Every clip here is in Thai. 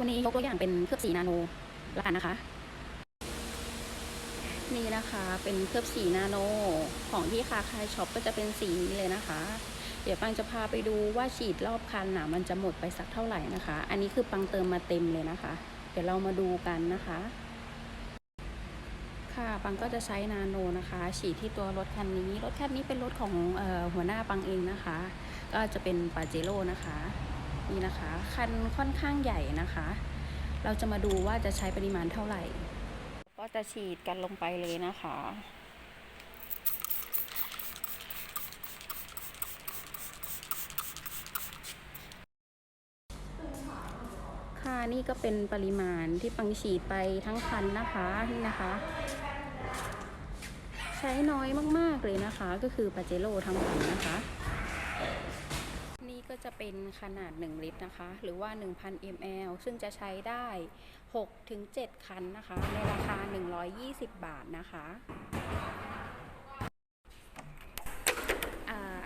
วันนี้ยกตัวอย่างเป็นเคลือบสีนาโนละกันนะคะ นี่นะคะเป็นเคลือบสีนาโนของที่คาคายช็อปก็จะเป็นสีนี้เลยนะคะ เดี๋ยวปังจะพาไปดูว่าฉีดรอบคันหน่ะมันจะหมดไปสักเท่าไหร่นะคะ อันนี้คือปังเติมมาเต็มเลยนะคะ เดี๋ยวเรามาดูกันนะคะ ค่ะปังก็จะใช้นาโนนะคะ ฉีดที่ตัวรถคันนี้ รถคันนี้เป็นรถของออหัวหน้าปังเองนะคะ ก็จะเป็นปาเจโร่นะคะ นี่นะคะ คันค่อนข้างใหญ่นะคะ เราจะมาดูว่าจะใช้ปริมาณเท่าไหร่ ก็จะฉีดกันลงไปเลยนะคะค่ะนี่ก็เป็นปริมาณที่ปังฉีดไปทั้งคันนะคะนี่นะคะ ใช้น้อยมากๆเลยนะคะ ก็คือปาเจโร่ทั้งคันนะคะ จะเป็นขนาด 1 ลิตรนะคะ หรือว่า 1,000 ml ซึ่งจะใช้ได้ 6-7 คันนะคะ ในราคา 120 บาทนะคะ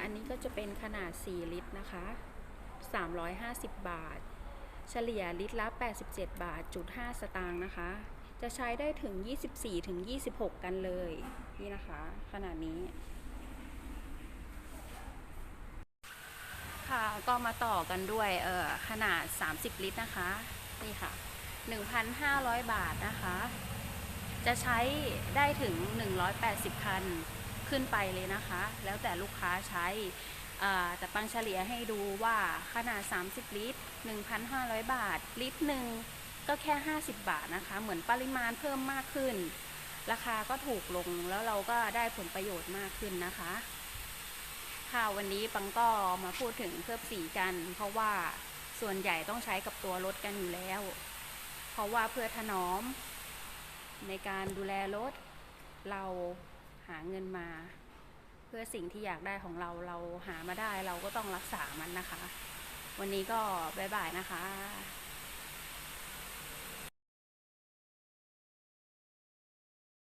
อันนี้ก็จะเป็นขนาด 4 ลิตรนะคะ 350 บาท เฉลี่ยลิตรละ 87 บาทจุด5สตางค์นะคะ จะใช้ได้ถึง 24-26 กันเลย นี่นะคะ ขนาดนี้ ก็มาต่อกันด้วยเออขนาด 30 ลิตรนะคะ นี่ค่ะ 1,500 บาทนะคะ จะใช้ได้ถึง 180 คันขึ้นไปเลยนะคะ แล้วแต่ลูกค้าใช้แต่ปังเฉลี่ยให้ดูว่าขนาด 30 ลิตร 1,500 บาท ลิตรหนึ่งก็แค่ 50 บาทนะคะ เหมือนปริมาณเพิ่มมากขึ้น ราคาก็ถูกลงแล้วเราก็ได้ผลประโยชน์มากขึ้นนะคะ ค่ะวันนี้ปังก็มาพูดถึงเคลือบสีกัน เพราะว่าส่วนใหญ่ต้องใช้กับตัวรถกันอยู่แล้ว เพราะว่าเพื่อถนอม ในการดูแลรถ เราหาเงินมา เพื่อสิ่งที่อยากได้ของเราเราหามาได้เราก็ต้องรักษามันนะคะ วันนี้ก็บ๊ายบายนะคะ